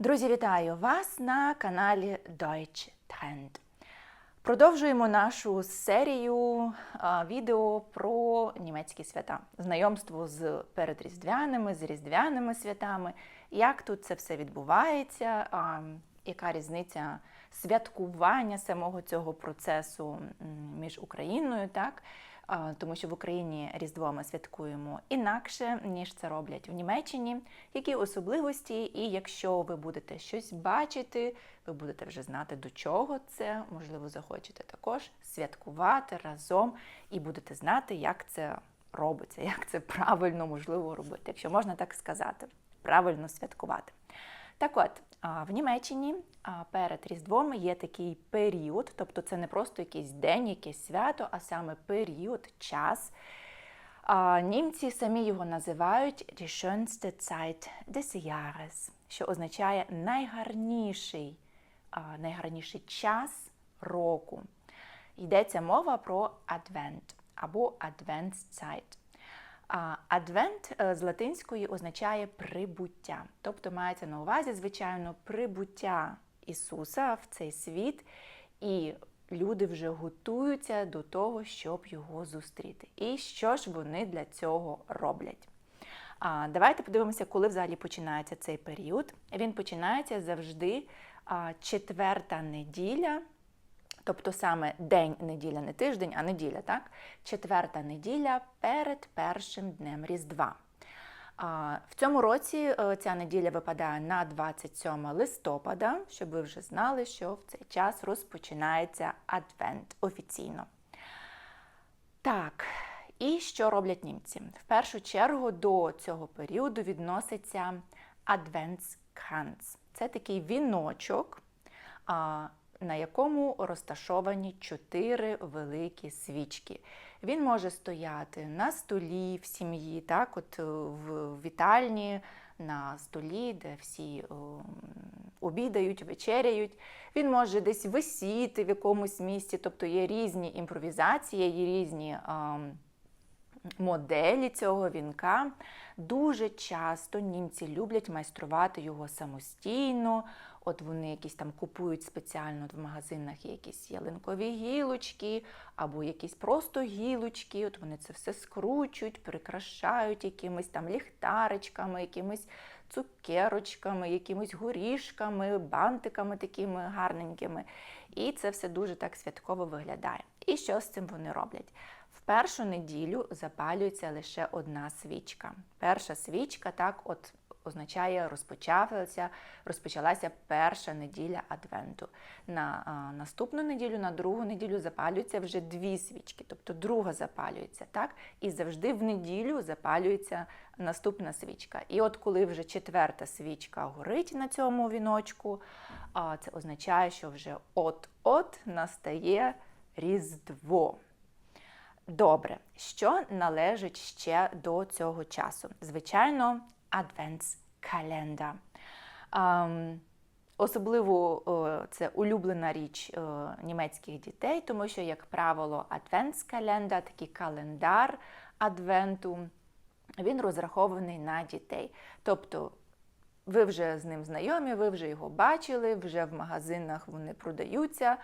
Друзі, вітаю вас на каналі Deutsche Trend. Продовжуємо нашу серію відео про німецькі свята, знайомство з передріздвяними, з різдвяними святами, як тут це все відбувається, яка різниця святкування самого цього процесу між Україною, так? Тому що в Україні Різдво ми святкуємо інакше, ніж це роблять в Німеччині. Які особливості, і якщо ви будете щось бачити, ви будете вже знати, до чого це, можливо, захочете також святкувати разом і будете знати, як це робиться, як це правильно можливо робити, якщо можна так сказати, правильно святкувати. Так от, в Німеччині перед Різдвом є такий період, тобто це не просто якийсь день, якесь свято, а саме період, час. Німці самі його називають Die schönste Zeit des Jahres, що означає найгарніший, найгарніший час року. Йдеться мова про Адвент або Adventszeit. Адвент з латинської означає прибуття, тобто мається на увазі, звичайно, прибуття Ісуса в цей світ, і люди вже готуються до того, щоб його зустріти. І що ж вони для цього роблять? А, Давайте подивимося, коли взагалі починається цей період. Він починається завжди четверта неділя. Тобто саме день неділя, не тиждень, а неділя, так? Четверта неділя перед першим днем Різдва. В цьому році е, ця неділя випадає на 27 листопада, щоб ви вже знали, що в цей час розпочинається Адвент офіційно. Так, і що роблять німці? В першу чергу до цього періоду відноситься Adventskranz. Це такий віночок, на якому розташовані чотири великі свічки. Він може стояти на столі в сім'ї, так, от е, в вітальні, на столі, де всі обідають, вечеряють. Він може десь висіти в якомусь місці, тобто є різні імпровізації, є різні. Моделі цього вінка. Дуже часто німці люблять майструвати його самостійно. От вони якісь там купують спеціально в магазинах якісь ялинкові гілочки, або якісь просто гілочки. От вони це все скручують, прикрашають якимись там ліхтаричками, якимись цукерочками, якимись горішками, бантиками такими гарненькими. І це все дуже так святково виглядає. І що з цим вони роблять? В першу неділю запалюється лише одна свічка. Перша свічка так от означає розпочалася, розпочалася перша неділя Адвенту. На а, наступну неділю, на другу неділю запалюються вже дві свічки, тобто друга запалюється, так? І завжди в неділю запалюється наступна свічка. І от коли вже четверта свічка горить на цьому віночку, а, це означає, що вже от-от настає Різдво. Добре, що належить ще до цього часу? Звичайно, адвентскаленда. Ем, Особливо це улюблена річ німецьких дітей, тому що, як правило, адвентскаленда, такий календар адвенту, він розрахований на дітей. Тобто ви вже з ним знайомі, ви вже його бачили, вже в магазинах вони продаються.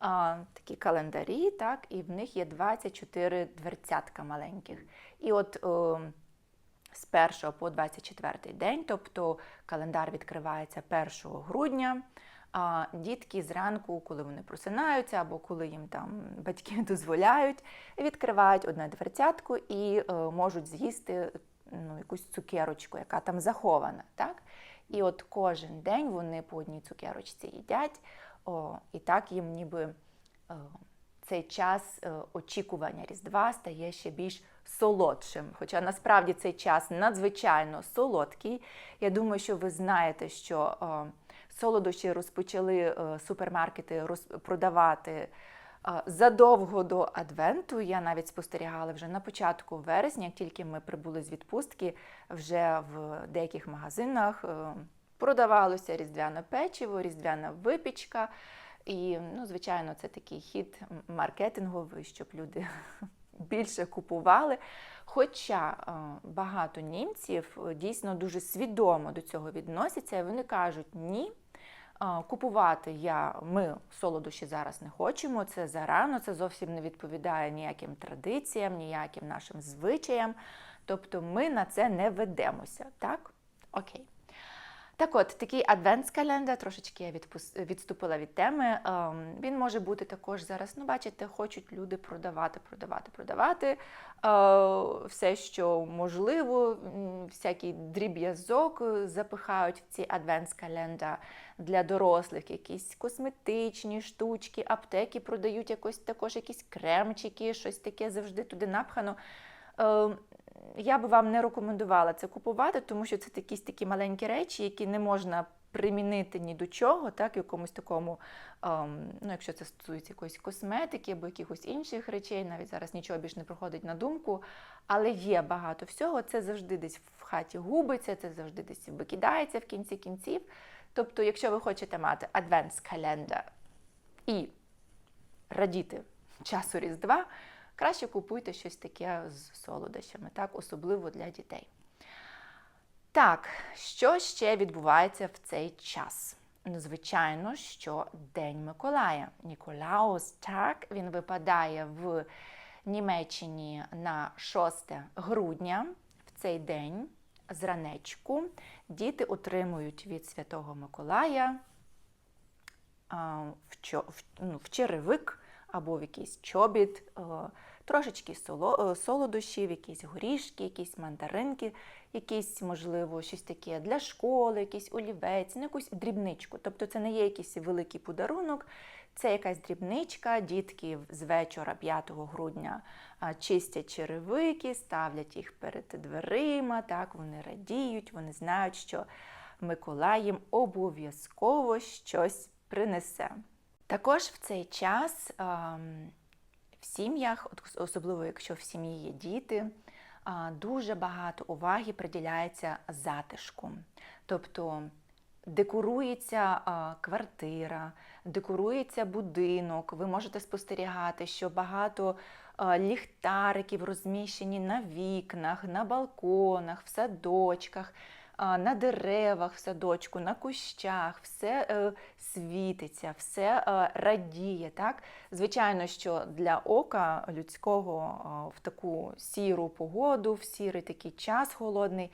А, такі календарі, так, і в них є 24 дверцятка маленьких. І от о, з 1 по 24 день, тобто календар відкривається 1 грудня. А дітки зранку, коли вони просинаються, або коли їм там батьки дозволяють, відкривають одне дверцятку і е, можуть з'їсти ну, якусь цукерочку, яка там захована. Так? І от кожен день вони по одній цукерочці їдять, о, і так їм ніби о, цей час очікування Різдва стає ще більш солодшим. Хоча насправді цей час надзвичайно солодкий. Я думаю, що ви знаєте, що солодощі розпочали супермаркети роз, продавати. Задовго до Адвенту я навіть спостерігала вже на початку вересня, як тільки ми прибули з відпустки, вже в деяких магазинах продавалося різдвяне печиво, різдвяна випічка. І, ну, звичайно, це такий хід маркетинговий, щоб люди більше купували. Хоча е, багато німців е, дійсно дуже свідомо до цього відносяться, і вони кажуть, ні. е, Купувати я, ми солодощі зараз не хочемо, це зарано, це зовсім не відповідає ніяким традиціям, ніяким нашим звичаям. Тобто ми на це не ведемося. Так? Окей. Так от, такий адвентскалендар, трошечки я відпус- відступила від теми. ем, Він може бути також зараз, ну, бачите, хочуть люди продавати, продавати, продавати е, все, що можливо, всякий дріб'язок е, запихають в ці адвентскаленда для дорослих, якісь косметичні штучки, аптеки продають якось також якісь кремчики, щось таке завжди туди напхано. Е, я би вам не рекомендувала це купувати, тому що це якісь такі маленькі речі, які не можна примінити ні до чого, так, якомусь такому, ем, ну, якщо це стосується якоїсь косметики або якихось інших речей, навіть зараз нічого більш не приходить на думку. Але є багато всього, це завжди десь в хаті губиться, це завжди десь викидається в кінці кінців. Тобто, якщо ви хочете мати адвентс-календар і радіти часу Різдва, краще купуйте щось таке з солодощами, так, особливо для дітей. Так, що ще відбувається в цей час? Ну, звичайно, що День Миколая. Ніколаус так, він випадає в Німеччині на 6 грудня. В цей день зранечку діти отримують від Святого Миколая ну, в черевик або в якийсь чобіт, е, трошечки е, солодощів, якісь горішки, якісь мандаринки, якісь, можливо, щось таке для школи, якийсь олівець, ну, якусь дрібничку. Тобто це не є якийсь великий подарунок, це якась дрібничка. Дітки з вечора 5 грудня чистять черевики, ставлять їх перед дверима, так, вони радіють, вони знають, що Миколай їм обов'язково щось принесе. Також в цей час ем, в сім'ях, особливо якщо в сім'ї є діти, дуже багато уваги приділяється затишку. Тобто декорується квартира, декорується будинок. Ви можете спостерігати, що багато ліхтариків розміщені на вікнах, на балконах, в садочках. На деревах в садочку, на кущах, все е, світиться, все е, радіє. Так? Звичайно, що для ока людського е, в таку сіру погоду, в сірий такий час холодний,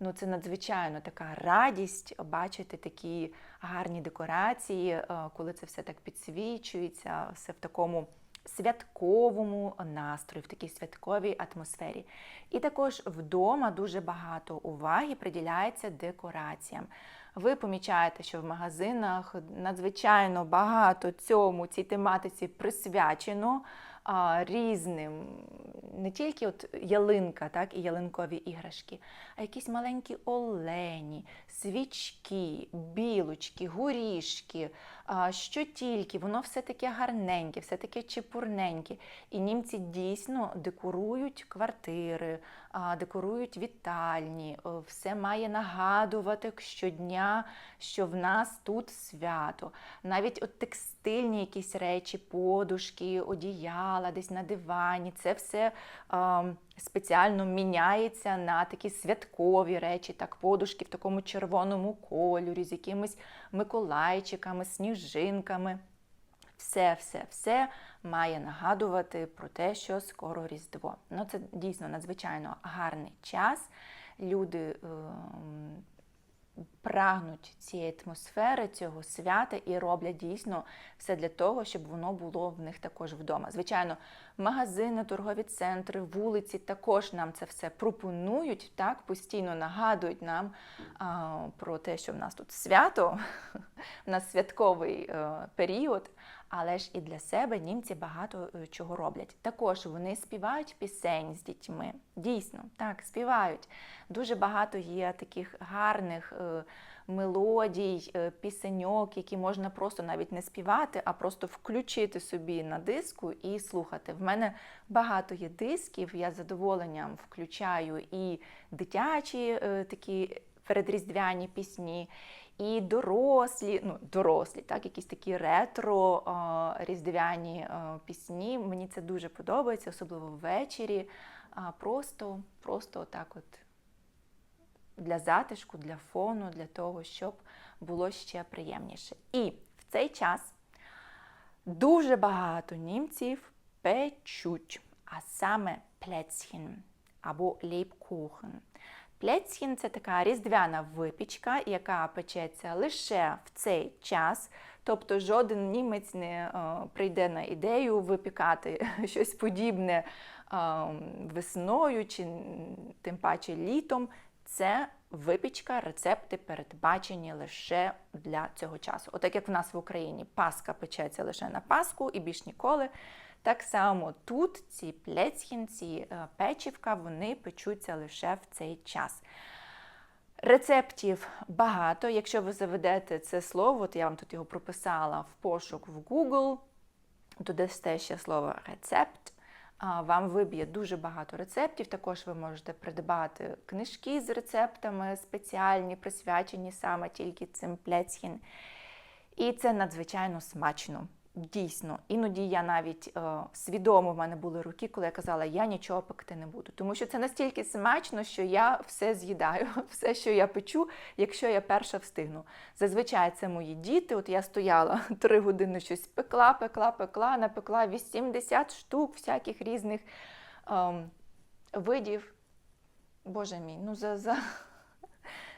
ну це надзвичайно така радість бачити такі гарні декорації, коли це все так підсвічується, все в такому святковому настрої, в такій святковій атмосфері. І також вдома дуже багато уваги приділяється декораціям. Ви помічаєте, що в магазинах надзвичайно багато цьому цій тематиці присвячено а, різним, не тільки от ялинка, так, і ялинкові іграшки, а якісь маленькі олені, свічки, білочки, горішки, що тільки, воно все таке гарненьке, все таке чепурненьке. І німці дійсно декорують квартири, декорують вітальні, все має нагадувати щодня, що в нас тут свято. Навіть от текстильні якісь речі, подушки, одіяла, десь на дивані, це все спеціально міняється на такі святкові речі, так, подушки в такому червоному кольорі, з якимись миколайчиками, сніжинками. Все, все, все має нагадувати про те, що скоро Різдво. Ну, це дійсно надзвичайно гарний час. Люди ем, прагнуть цієї атмосфери, цього свята і роблять дійсно все для того, щоб воно було в них також вдома. Звичайно, магазини, торгові центри, вулиці також нам це все пропонують, так постійно нагадують нам а, про те, що в нас тут свято, в нас святковий а, період. Але ж і для себе німці багато е, чого роблять. Також вони співають пісень з дітьми. Дійсно, так, співають. Дуже багато є таких гарних е, мелодій, е, пісеньок, які можна просто навіть не співати, а просто включити собі на диску і слухати. В мене багато є дисків, я з задоволенням включаю і дитячі такі передріздвяні пісні, І дорослі, ну дорослі, так, якісь такі ретро різдвяні пісні. Мені це дуже подобається, особливо ввечері. Просто, просто так от для затишку, для фону, для того, щоб було ще приємніше. І в цей час дуже багато німців печуть, а саме плецхін або лейбкухен. Плецхін – це така різдвяна випічка, яка печеться лише в цей час. Тобто жоден німець не е, прийде на ідею випікати щось подібне е, весною чи тим паче літом. Це випічка, рецепти передбачені лише для цього часу. Отак як в нас в Україні Пасха печеться лише на Пасху і більш ніколи. Так само тут ці плецхін, ці е, печівка, вони печуться лише в цей час. Рецептів багато. Якщо ви заведете це слово, от я вам тут його прописала в пошук в Google, додасте ще слово рецепт. Вам виб'є дуже багато рецептів. Також ви можете придбати книжки з рецептами спеціальні, присвячені саме тільки цим плецхін. І це надзвичайно смачно. Дійсно, іноді я навіть е, свідомо в мене були роки, коли я казала, я нічого пекти не буду. Тому що це настільки смачно, що я все з'їдаю, все, що я печу, якщо я перша встигну. Зазвичай це мої діти. От я стояла три години щось пекла, пекла, пекла, напекла 80 штук всяких різних е, видів. Боже мій, ну за. за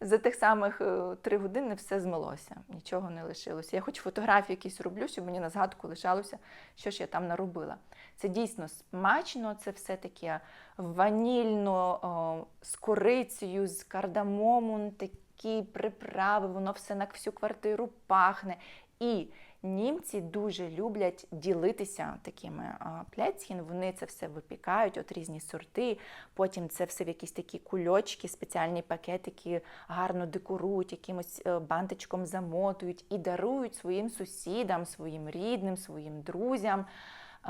за тих самих е, три години все змилося, нічого не лишилося. Я хоч фотографії якісь роблю, щоб мені на згадку лишалося, що ж я там наробила. Це дійсно смачно, це все таке ванільно о, з корицею, з кардамомом, такі приправи, воно все на всю квартиру пахне. І Німці дуже люблять ділитися такими пляцхін. Вони це все випікають, от різні сорти. Потім це все в якісь такі кульочки, спеціальні пакетики гарно декорують, якимось е, бантичком замотують і дарують своїм сусідам, своїм рідним, своїм друзям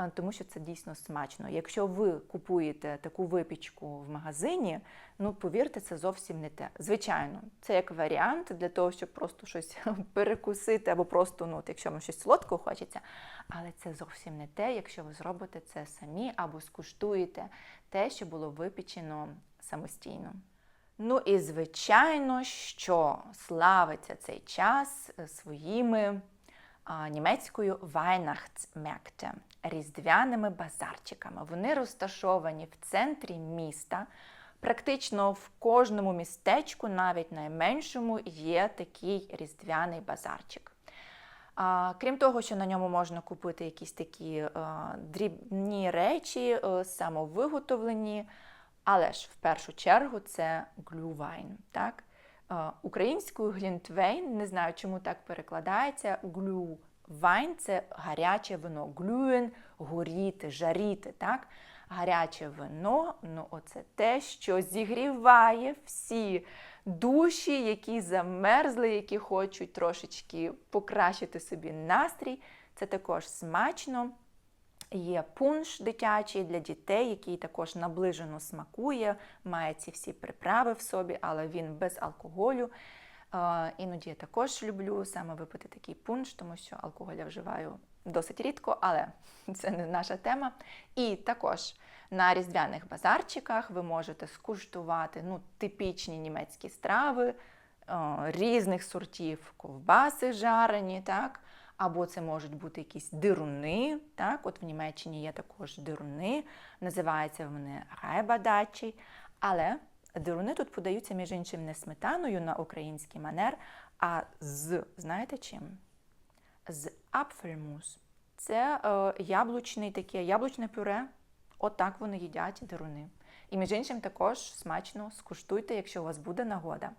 тому що це дійсно смачно. Якщо ви купуєте таку випічку в магазині, ну повірте, це зовсім не те. Звичайно, це як варіант для того, щоб просто щось перекусити, або просто, ну, якщо вам щось солодкого хочеться, але це зовсім не те, якщо ви зробите це самі або скуштуєте те, що було випічено самостійно. Ну і звичайно, що славиться цей час своїми німецькою Weihnachtsmärkte різдвяними базарчиками. Вони розташовані в центрі міста. Практично в кожному містечку, навіть найменшому, є такий різдвяний базарчик. Крім того, що на ньому можна купити якісь такі дрібні речі, самовиготовлені, але ж в першу чергу це глювайн. Так? Українською глінтвейн, не знаю, чому так перекладається, глю Вайн це гаряче вино. Глюен горіти, жаріти. так? Гаряче вино ну оце те, що зігріває всі душі, які замерзли, які хочуть трошечки покращити собі настрій. Це також смачно. Є пунш дитячий для дітей, який також наближено смакує, має ці всі приправи в собі, але він без алкоголю. Іноді я також люблю саме випити такий пунш, тому що алкоголь я вживаю досить рідко, але це не наша тема. І також на різдвяних базарчиках ви можете скуштувати ну, типічні німецькі страви різних сортів ковбаси жарені. так? Або це можуть бути якісь дируни. так? От в Німеччині є також дируни, називаються вони райбадачі. Але Дируни тут подаються, між іншим, не сметаною на український манер, а з, знаєте чим? З апфельмус. Це е, яблучний таке, яблучне пюре. Отак вони їдять дируни. І між іншим також смачно скуштуйте, якщо у вас буде нагода.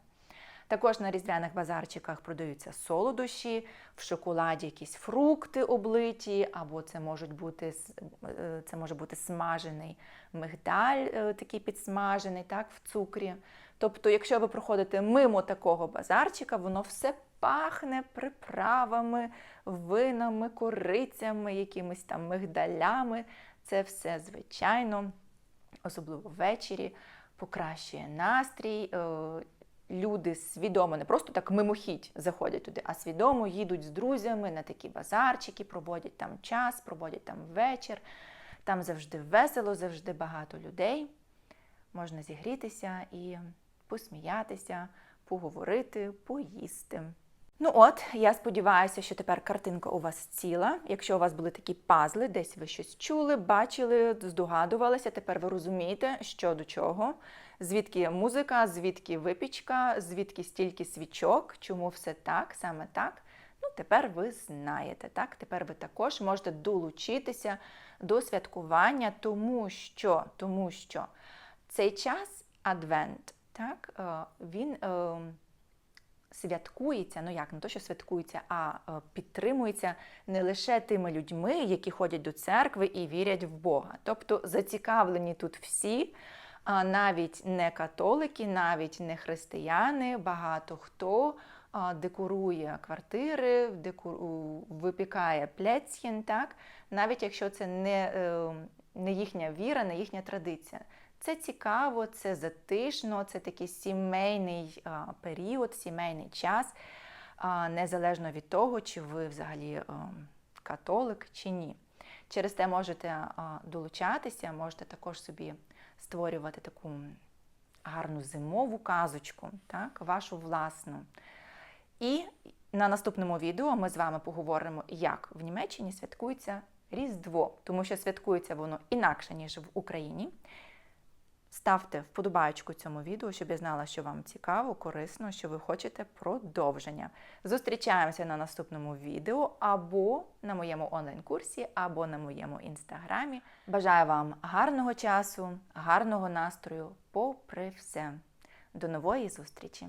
Також на різдвяних базарчиках продаються солодощі, в шоколаді якісь фрукти облиті, або це можуть бути е, це може бути смажений мигдаль, е, такий підсмажений, так, в цукрі. Тобто, якщо ви проходите мимо такого базарчика, воно все пахне приправами, винами, корицями, якимись там мигдалями. Це все звичайно, особливо ввечері, покращує настрій. Люди свідомо, не просто так мимохідь заходять туди, а свідомо їдуть з друзями на такі базарчики, проводять там час, проводять там вечір. Там завжди весело, завжди багато людей. Можна зігрітися і посміятися, поговорити, поїсти. Ну от, я сподіваюся, що тепер картинка у вас ціла. Якщо у вас були такі пазли, десь ви щось чули, бачили, здогадувалися, тепер ви розумієте, що до чого, звідки музика, звідки випічка, звідки стільки свічок, чому все так, саме так. Ну, тепер ви знаєте, так? Тепер ви також можете долучитися до святкування, тому що, тому що цей час адвент, так, е, він. Святкується, ну як не то, що святкується, а е, підтримується не лише тими людьми, які ходять до церкви і вірять в Бога. Тобто зацікавлені тут всі, навіть не католики, навіть не християни, багато хто декорує квартири, декору... випікає пляцькін, так? навіть якщо це не, е, не їхня віра, не їхня традиція. Це цікаво, це затишно, це такий сімейний період, сімейний час, незалежно від того, чи ви взагалі католик чи ні. Через те можете долучатися, можете також собі створювати таку гарну зимову казочку, так, вашу власну. І на наступному відео ми з вами поговоримо, як в Німеччині святкується Різдво, тому що святкується воно інакше, ніж в Україні. Ставте вподобайку цьому відео, щоб я знала, що вам цікаво, корисно, що ви хочете продовження. Зустрічаємося на наступному відео або на моєму онлайн-курсі, або на моєму інстаграмі. Бажаю вам гарного часу, гарного настрою, попри все. До нової зустрічі!